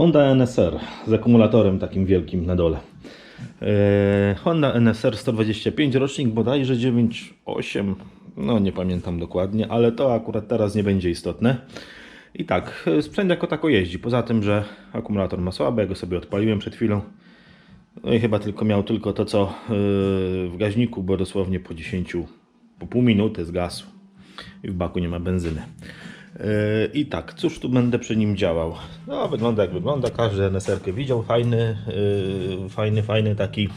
Honda NSR z akumulatorem takim wielkim na dole. E, Honda NSR 125, rocznik bodajże 9.8, no nie pamiętam dokładnie, ale to akurat teraz nie będzie istotne. I tak, e, sprzęt jako tako jeździ, poza tym, że akumulator ma słaby, ja go sobie odpaliłem przed chwilą. No i chyba tylko miał tylko to co yy, w gaźniku, bo dosłownie po 10, po pół minuty zgasł i w baku nie ma benzyny. Yy, I tak, cóż tu będę przy nim działał? No, wygląda jak wygląda, każdy NSR widział, fajny, yy, fajny, fajny taki.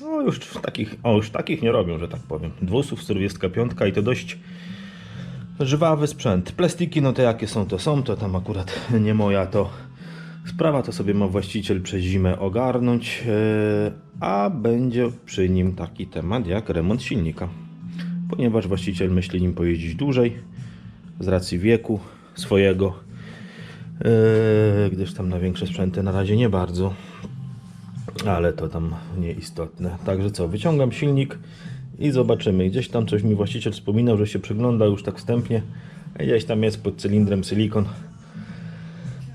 No już takich, o już takich nie robią, że tak powiem. Dwusów 45 i to dość żwawy sprzęt. Plastiki, no to jakie są, to są, to tam akurat nie moja to sprawa, to sobie ma właściciel przez zimę ogarnąć, yy, a będzie przy nim taki temat jak remont silnika. Ponieważ właściciel myśli nim pojeździć dłużej, z racji wieku swojego, yy, gdyż tam na większe sprzęty na razie nie bardzo, ale to tam nieistotne. Także co, wyciągam silnik i zobaczymy. Gdzieś tam coś mi właściciel wspominał, że się przygląda już tak wstępnie. Gdzieś tam jest pod cylindrem silikon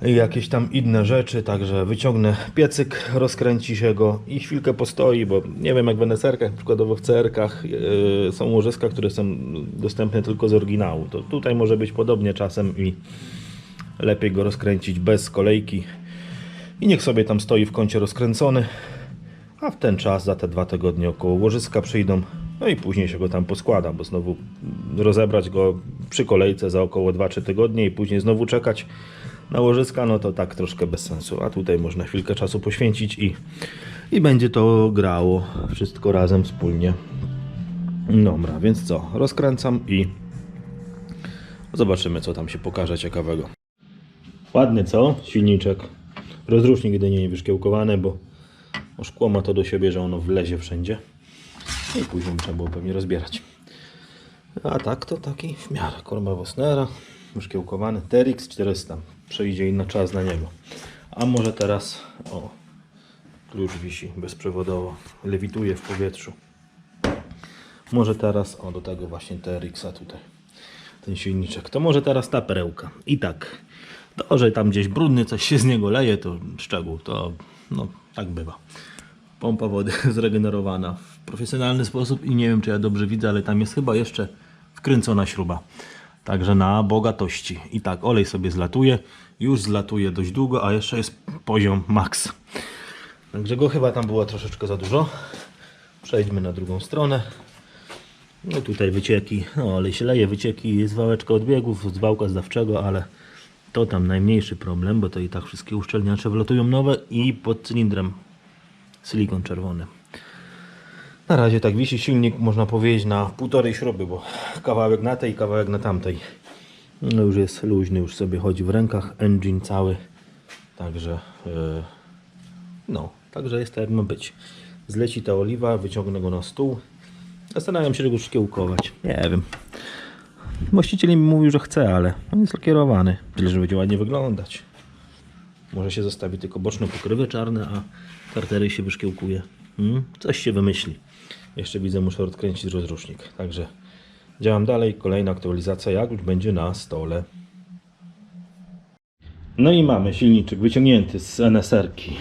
jakieś tam inne rzeczy, także wyciągnę piecyk, rozkręci się go i chwilkę postoi, bo nie wiem jak w NSR-kach, przykładowo w CR-kach yy, są łożyska, które są dostępne tylko z oryginału. To tutaj może być podobnie czasem i lepiej go rozkręcić bez kolejki i niech sobie tam stoi w kącie rozkręcony, a w ten czas za te dwa tygodnie około łożyska przyjdą, no i później się go tam poskłada, bo znowu rozebrać go przy kolejce za około 2-3 tygodnie i później znowu czekać na łożyska, no to tak troszkę bez sensu. A tutaj można chwilkę czasu poświęcić i, i będzie to grało wszystko razem wspólnie. Dobra, więc co? Rozkręcam i zobaczymy, co tam się pokaże ciekawego. Ładny, co? Silniczek. Rozrusznik jedynie nie wyszkiełkowany, bo szkło ma to do siebie, że ono wlezie wszędzie. No I później trzeba było pewnie rozbierać. A tak to taki w miarę. Korba Wosnera, wyszkiełkowany. TRX 400. Przejdzie inny czas na niego. A może teraz, o, klucz wisi bezprzewodowo. Lewituje w powietrzu. Może teraz, o do tego właśnie TRX-a tutaj. Ten silniczek. To może teraz ta perełka. I tak. To, że tam gdzieś brudny coś się z niego leje, to szczegół. To, no, tak bywa. Pompa wody zregenerowana w profesjonalny sposób i nie wiem, czy ja dobrze widzę, ale tam jest chyba jeszcze wkręcona śruba. Także na bogatości. I tak, olej sobie zlatuje. Już zlatuje dość długo, a jeszcze jest poziom max. Także go chyba tam było troszeczkę za dużo. Przejdźmy na drugą stronę. No tutaj wycieki, no olej się leje, wycieki, jest wałeczka odbiegów z wałka zdawczego, ale to tam najmniejszy problem, bo to i tak wszystkie uszczelniacze wlatują nowe i pod cylindrem silikon czerwony. Na razie tak wisi silnik, można powiedzieć, na półtorej śruby, bo kawałek na tej, kawałek na tamtej. No już jest luźny, już sobie chodzi w rękach, engine cały. Także, yy, no, także jest tak jak ma być. Zleci ta oliwa, wyciągnę go na stół. Zastanawiam się, czy go szkiełkować. Nie wiem. Właściciel mi mówił, że chce, ale on jest lakierowany. Tyle, że będzie ładnie wyglądać. Może się zostawi tylko boczne pokrywy czarne, a kartery się wyszkiełkuje. Hmm? Coś się wymyśli. Jeszcze widzę, muszę odkręcić rozrusznik. Także działam dalej. Kolejna aktualizacja, jak już będzie na stole. No i mamy silniczek wyciągnięty z NSR-ki.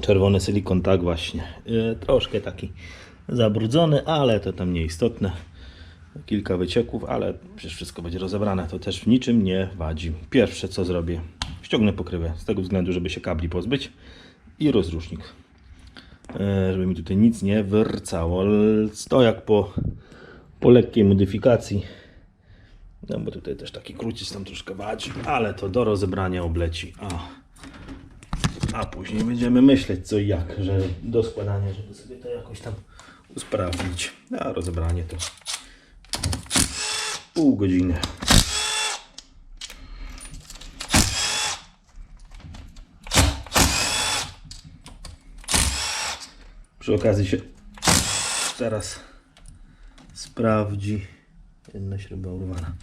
Czerwony silikon, tak właśnie. Yy, troszkę taki zabrudzony, ale to tam nieistotne. Kilka wycieków, ale przecież wszystko będzie rozebrane. To też w niczym nie wadzi. Pierwsze co zrobię, ściągnę pokrywę z tego względu, żeby się kabli pozbyć i rozrusznik. E, żeby mi tutaj nic nie wyrcało. Ale To jak po, po lekkiej modyfikacji. No bo tutaj też taki krócic tam troszkę wadzi, ale to do rozebrania obleci. A, a później będziemy myśleć co i jak, że do składania, żeby sobie to jakoś tam usprawnić. A rozebranie to pół godziny. Przy okazji się teraz sprawdzi. Jedna śruba urwana.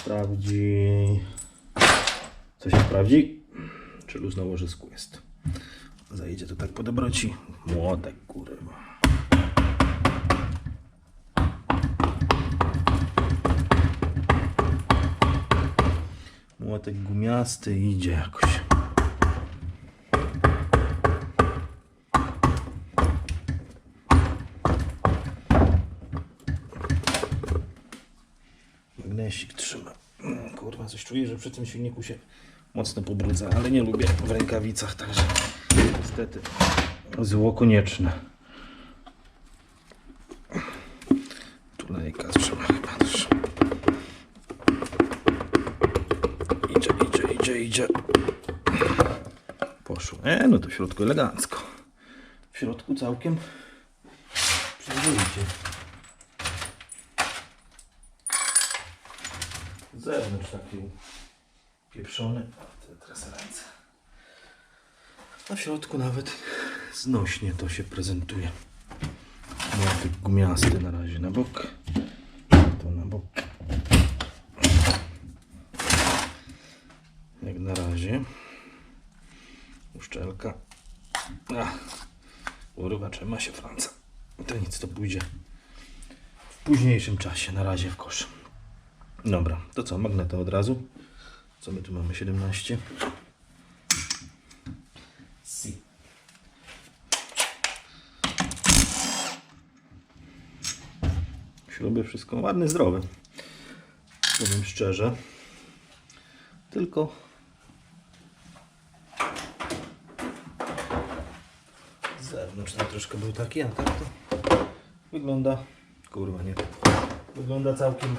Sprawdzi. Co się sprawdzi? Czy luz na łożysku jest. Zajdzie to tak po dobroci. Młotek, kurwa. Młotek gumiasty idzie jakoś. coś czuję, że przy tym silniku się mocno pobrudza, ale nie lubię w rękawicach, także niestety zło konieczne. Tulejka trzeba chyba też. Idzie, idzie, idzie, idzie. Poszło. E, no to w środku elegancko. W środku całkiem przyzwoicie. Zewnątrz taki pieprzony. Teraz ręce. A w środku nawet znośnie to się prezentuje. Młotek gumiasty na razie na bok. To na bok. Jak na razie. Uszczelka. Ach, urywacz ma się Franca. To nic, to pójdzie w późniejszym czasie. Na razie w kosz. Dobra, to co? Magnetę od razu. Co my tu mamy? 17. Si. Śruby wszystko ładny, zdrowy. Powiem szczerze. Tylko z zewnątrz tam troszkę był taki, a tak to wygląda. Kurwa, nie. Wygląda całkiem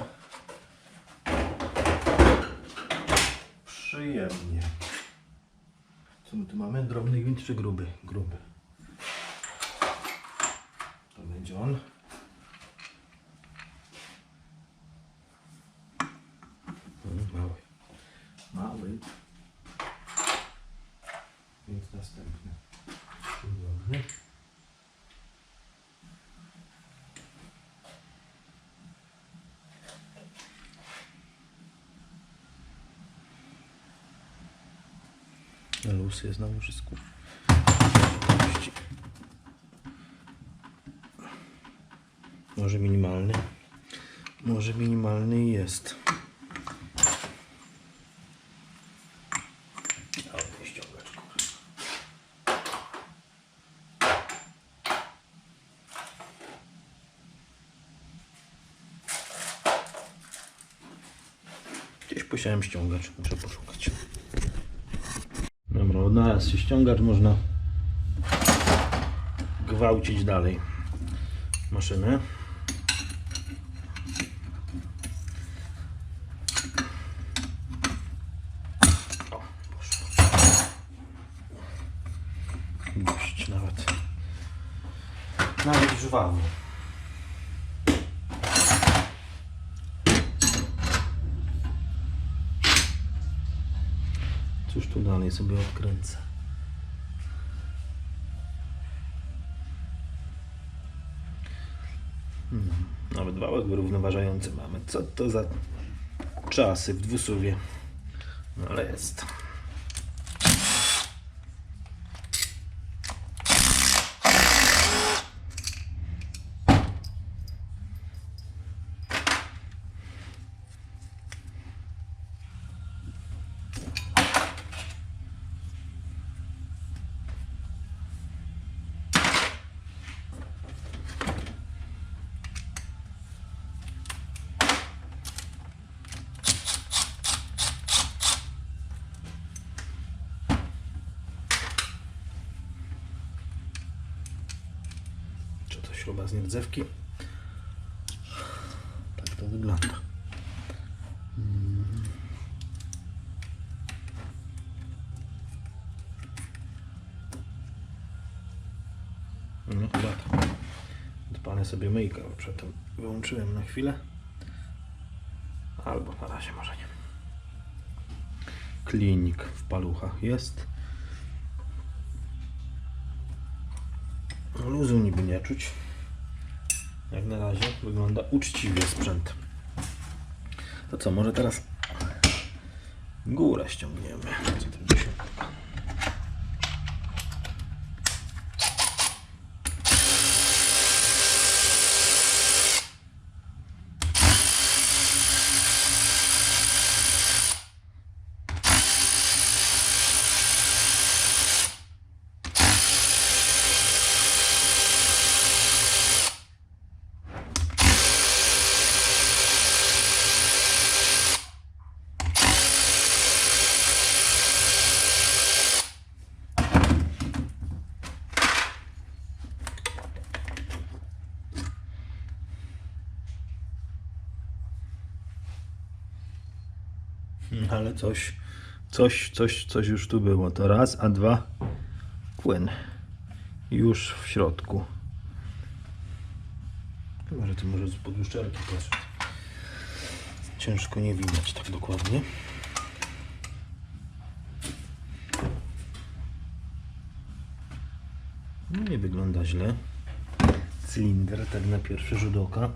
przyjemnie. Co my tu mamy? Drobny gwint czy gruby? Gruby. To będzie on. Mm, Mały. Mały. Więc następny. Dobry. Jest znowu wszystko. Może minimalny. Może minimalny jest. Gdzieś posiałem ściągacz, muszę poszukać. Odnalazł się ściągacz, można gwałcić dalej maszynę. O, poszło. Dość nawet. Nawet żwawo. Cóż tu dalej sobie odkręcę? Hmm, nawet wałek wyrównoważający mamy. Co to za czasy w dwusuwie? No ale jest. Śruba z nierdzewki? Tak to wygląda. Mm. No chyba tak. Odpalę sobie myjkę, bo przedtem wyłączyłem na chwilę. Albo na razie może nie. Klinik w paluchach jest. Luzu niby nie czuć. Jak na razie wygląda uczciwie sprzęt. To co, może teraz górę ściągniemy. Co tu będzie? Coś, coś, coś, coś już tu było. To raz, a dwa płyn już w środku. Chyba, że to może z podłuszczarki patrzeć. Ciężko nie widać tak dokładnie. No nie wygląda źle. Cylinder tak na pierwszy rzut oka.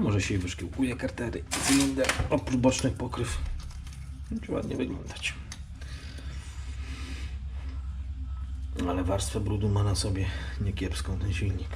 Może się wyszkiełkuje kartery. Cylinder oprócz bocznych pokryw. Będzie ładnie wyglądać. Ale warstwę brudu ma na sobie niekiepską ten silnik.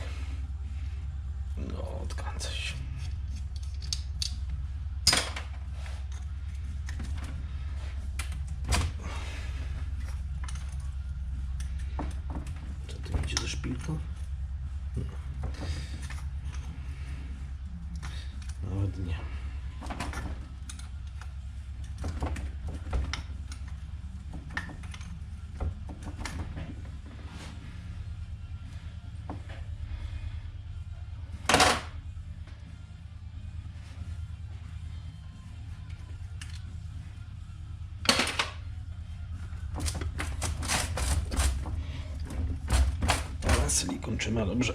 Silikon trzyma dobrze.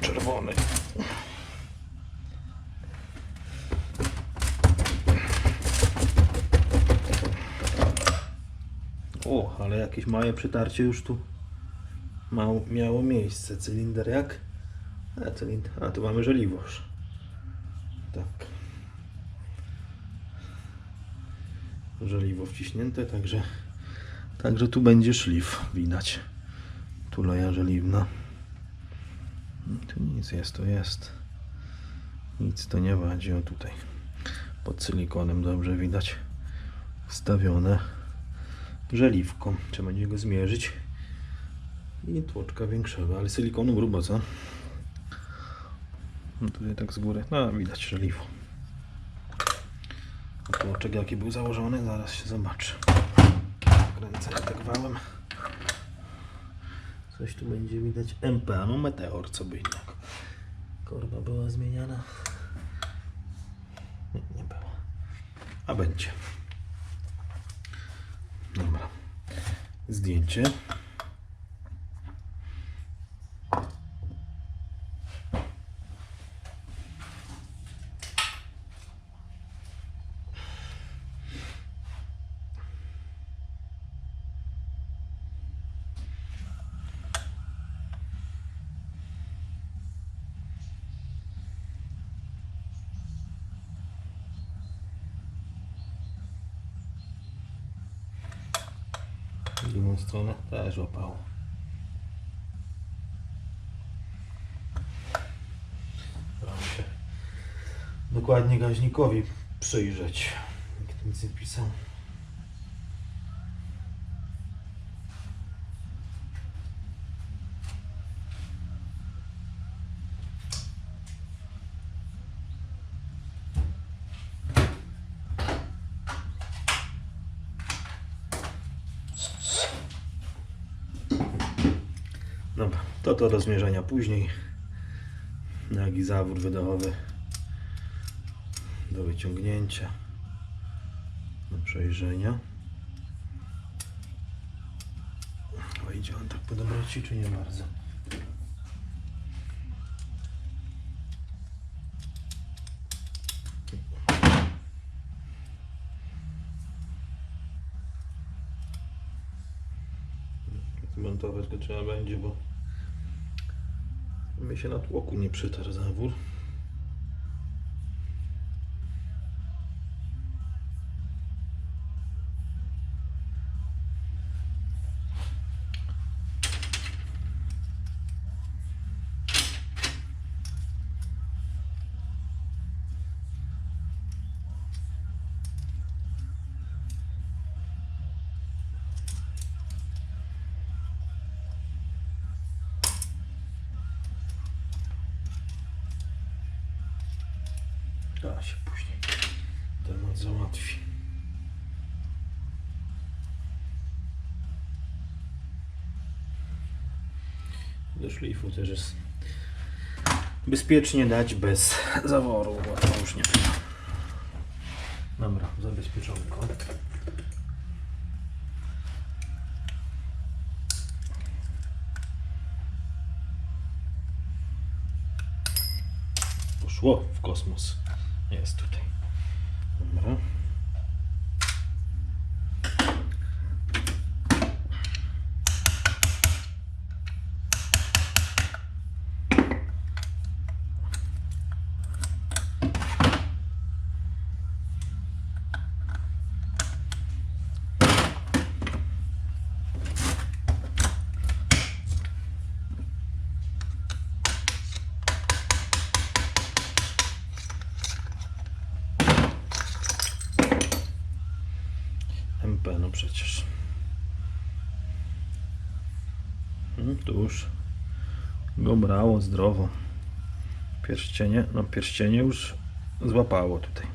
Czerwony. O, ale jakieś małe przytarcie już tu mał, miało miejsce. Cylinder jak? A, cylinder. A, tu mamy żeliwoż. Tak. Żeliwo wciśnięte, także także tu będzie szlif widać. Tu leja Tu nic jest, to jest. Nic to nie wadzi. O tutaj pod silikonem dobrze widać wstawione żeliwką. Trzeba będzie go zmierzyć. I tłoczka większego, ale silikonu grubo, co? No tutaj tak z góry, no widać żeliwo. Tłoczek jaki był założony, zaraz się zobaczy. Kręcę tak wałem. Coś tu będzie widać. MP, no meteor, co by innego. Korba była zmieniana. Nie, nie była. A będzie. Dobra. Zdjęcie. W drugą stronę też łapało. Staram się dokładnie gaźnikowi przyjrzeć. Jak nic nie pisał. Dobra, to to do zmierzenia później. Nagi zawór wydechowy do wyciągnięcia, do przejrzenia. Wejdzie on tak po dobroci, czy nie bardzo? Montować go trzeba będzie, bo mi się na tłoku nie przytarł zawór. Się później temat załatwi. Do szlifu też jest bezpiecznie dać bez zaworu, to już nie. Dobra, zabezpieczonko. Poszło w kosmos. Jest tutaj. Dobra. MP, no przecież. Hmm, tu już brało zdrowo. Pierścienie, no pierścienie już złapało tutaj.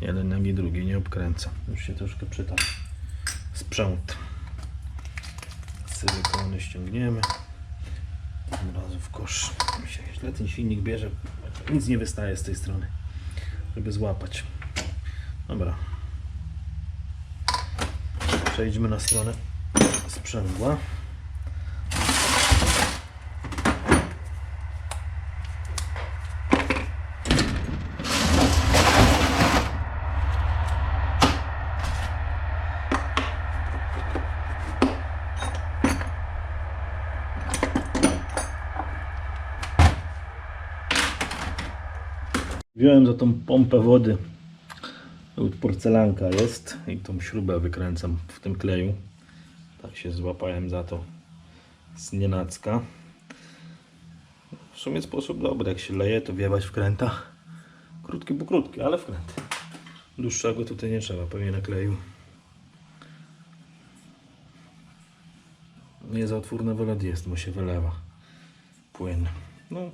Jeden nogi, drugi nie obkręca. Już się troszkę przytarł sprzęt. Silikony ściągniemy. Od razu w kosz. Źle ten silnik bierze. Nic nie wystaje z tej strony, żeby złapać. Dobra, Przejdźmy na stronę sprzęgła. Tą pompę wody porcelanka jest i tą śrubę wykręcam w tym kleju. Tak się złapałem za to z nienacka. W sumie sposób dobry, jak się leje to wiewać wkręta. Krótki, bo krótki, ale wkręt. Dłuższego tutaj nie trzeba, pewnie na kleju. Nie za otwórny wylot jest, bo się wylewa płyn. No,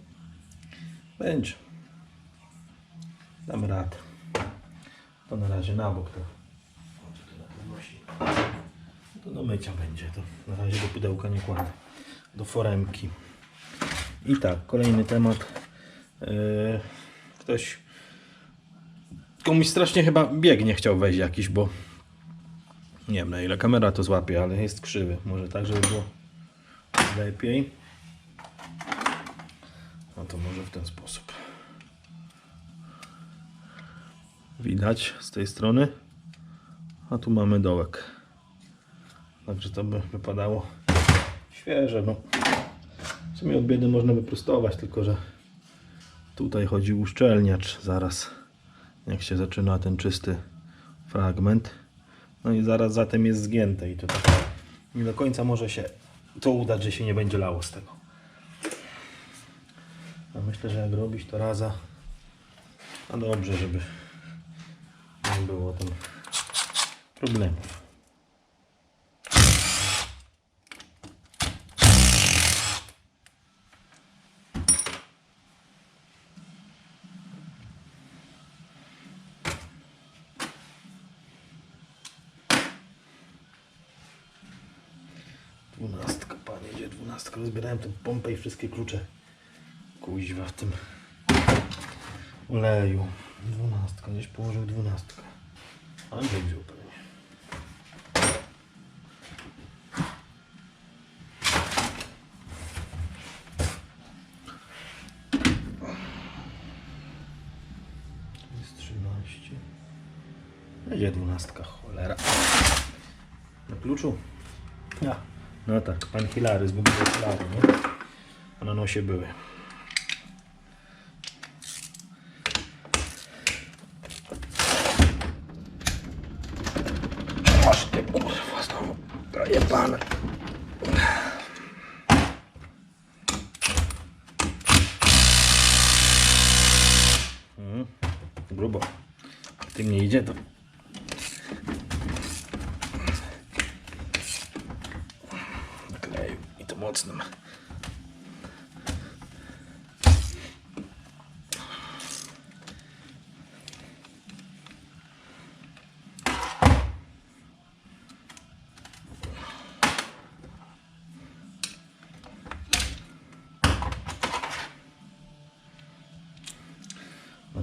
będzie. Damy radę. To na razie na bok to. To do mycia będzie. To na razie do pudełka nie kładę. Do foremki. I tak, kolejny temat. Yy, ktoś komuś strasznie chyba bieg nie chciał wejść jakiś, bo nie wiem na ile kamera to złapie, ale jest krzywy. Może tak, żeby było lepiej. No to może w ten sposób. Widać z tej strony. A tu mamy dołek. Także to by wypadało świeże. No. W sumie od biedy można wyprostować, tylko że tutaj chodzi uszczelniacz zaraz. Jak się zaczyna ten czysty fragment. No i zaraz za tym jest zgięte i to tak nie do końca może się to udać, że się nie będzie lało z tego. A myślę, że jak robić to raza, a dobrze, żeby było tam problemów. Dwunastka, panie, gdzie dwunastka? Rozbierałem tę pompę i wszystkie klucze. Kuźwa w tym oleju. Dwunastka, gdzieś położył dwunastkę. Andrzej wziął pewnie. Jest 13. Gdzie dwunastka, cholera. Na kluczu? Ja. No tak, pan Hilary zgubił okulary, nie? A na nosie były. Masz ty kurwa znowu. Jebane. Mhm. Grubo. Tym nie idzie to. Nakleju i to mocnym. No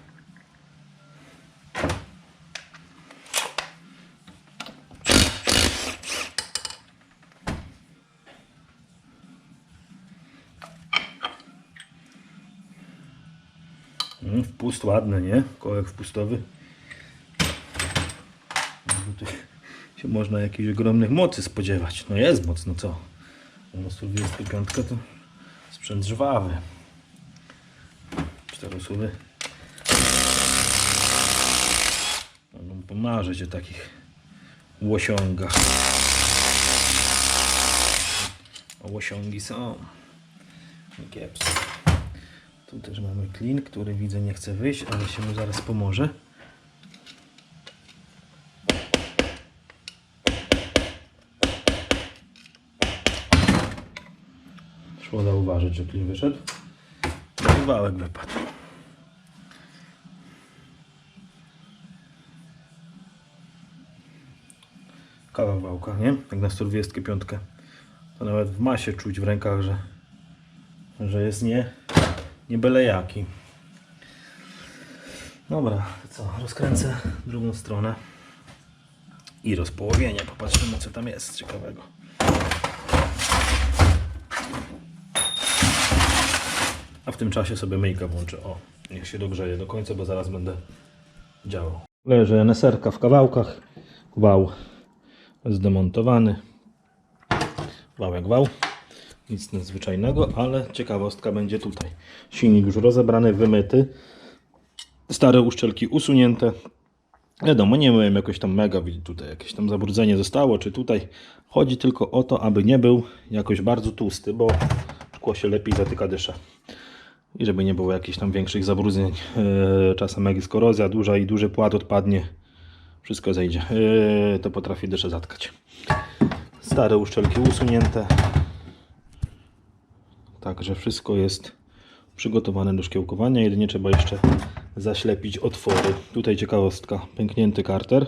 Wpust ładny, nie? Kołek wpustowy. No, Tutaj się można jakichś ogromnych mocy spodziewać. No jest mocno, co? No 125 to sprzęt żwawy. Czterosuwy. Mogą pomarzyć o takich łosiągach. A łosiągi są. Kiepskie. Tu też mamy klin, który widzę nie chce wyjść, ale się mu zaraz pomoże. Szło zauważyć, że klin wyszedł. I wałek wypadł. Kawał wałka, nie? Jak na 125. To nawet w masie czuć w rękach, że, że jest nie, nie byle jaki. Dobra, co? Rozkręcę drugą stronę i rozpołowienie. Popatrzymy, co tam jest ciekawego. A w tym czasie sobie myjkę włączę. O, niech się dogrzeje do końca, bo zaraz będę działał. Leży NSR-ka w kawałkach. Wał zdemontowany. Wał jak wał. Nic nadzwyczajnego, ale ciekawostka będzie tutaj. Silnik już rozebrany, wymyty. Stare uszczelki usunięte. Wiadomo, nie byłem jakoś tam mega, tutaj jakieś tam zabrudzenie zostało, czy tutaj. Chodzi tylko o to, aby nie był jakoś bardzo tłusty, bo szkło się lepiej zatyka dysza. I żeby nie było jakichś tam większych zabrudzeń. Eee, czasem jak jest korozja duża i duży płat odpadnie, wszystko zejdzie. Eee, to potrafi dyszę zatkać. Stare uszczelki usunięte. Także wszystko jest przygotowane do szkiełkowania. Jedynie trzeba jeszcze zaślepić otwory. Tutaj ciekawostka. Pęknięty karter.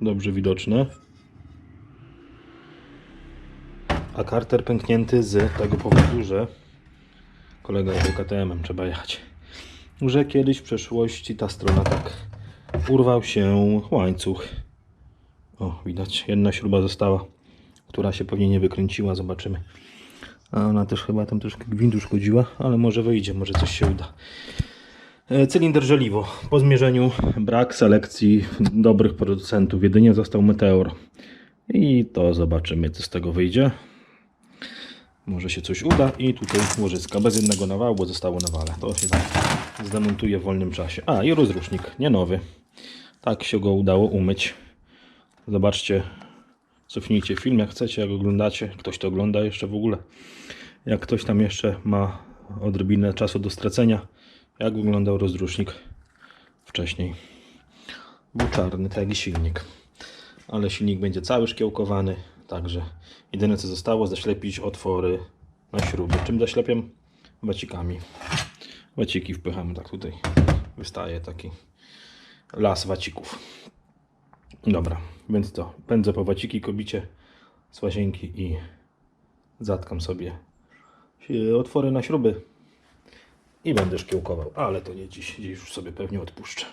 Dobrze widoczne. A karter pęknięty z tego powodu, że kolega jechał KTM-em, trzeba jechać. Że kiedyś w przeszłości ta strona tak urwał się łańcuch. O, widać, jedna śruba została, która się pewnie nie wykręciła, zobaczymy. A ona też chyba tam troszkę gwintu szkodziła, ale może wyjdzie, może coś się uda. E, Cylinder żeliwo. Po zmierzeniu brak selekcji dobrych producentów. Jedynie został Meteor. I to zobaczymy, co z tego wyjdzie. Może się coś uda. I tutaj łożyska. Bez jednego nawału, bo zostało na wale. To się tam zdemontuje w wolnym czasie. A, i rozrusznik. Nie nowy. Tak się go udało umyć. Zobaczcie. Cofnijcie film, jak chcecie, jak oglądacie. Ktoś to ogląda jeszcze w ogóle. Jak ktoś tam jeszcze ma odrobinę czasu do stracenia, jak wyglądał rozrusznik wcześniej. Był czarny, tak silnik. Ale silnik będzie cały szkiełkowany, także jedyne co zostało zaślepić otwory na śruby. Czym zaślepiam? Wacikami. Waciki wpychamy, tak tutaj wystaje taki las wacików. Dobra, więc to pędzę po waciki, kobicie z łazienki i zatkam sobie otwory na śruby i będę szkiełkował, ale to nie dziś, dziś już sobie pewnie odpuszczę.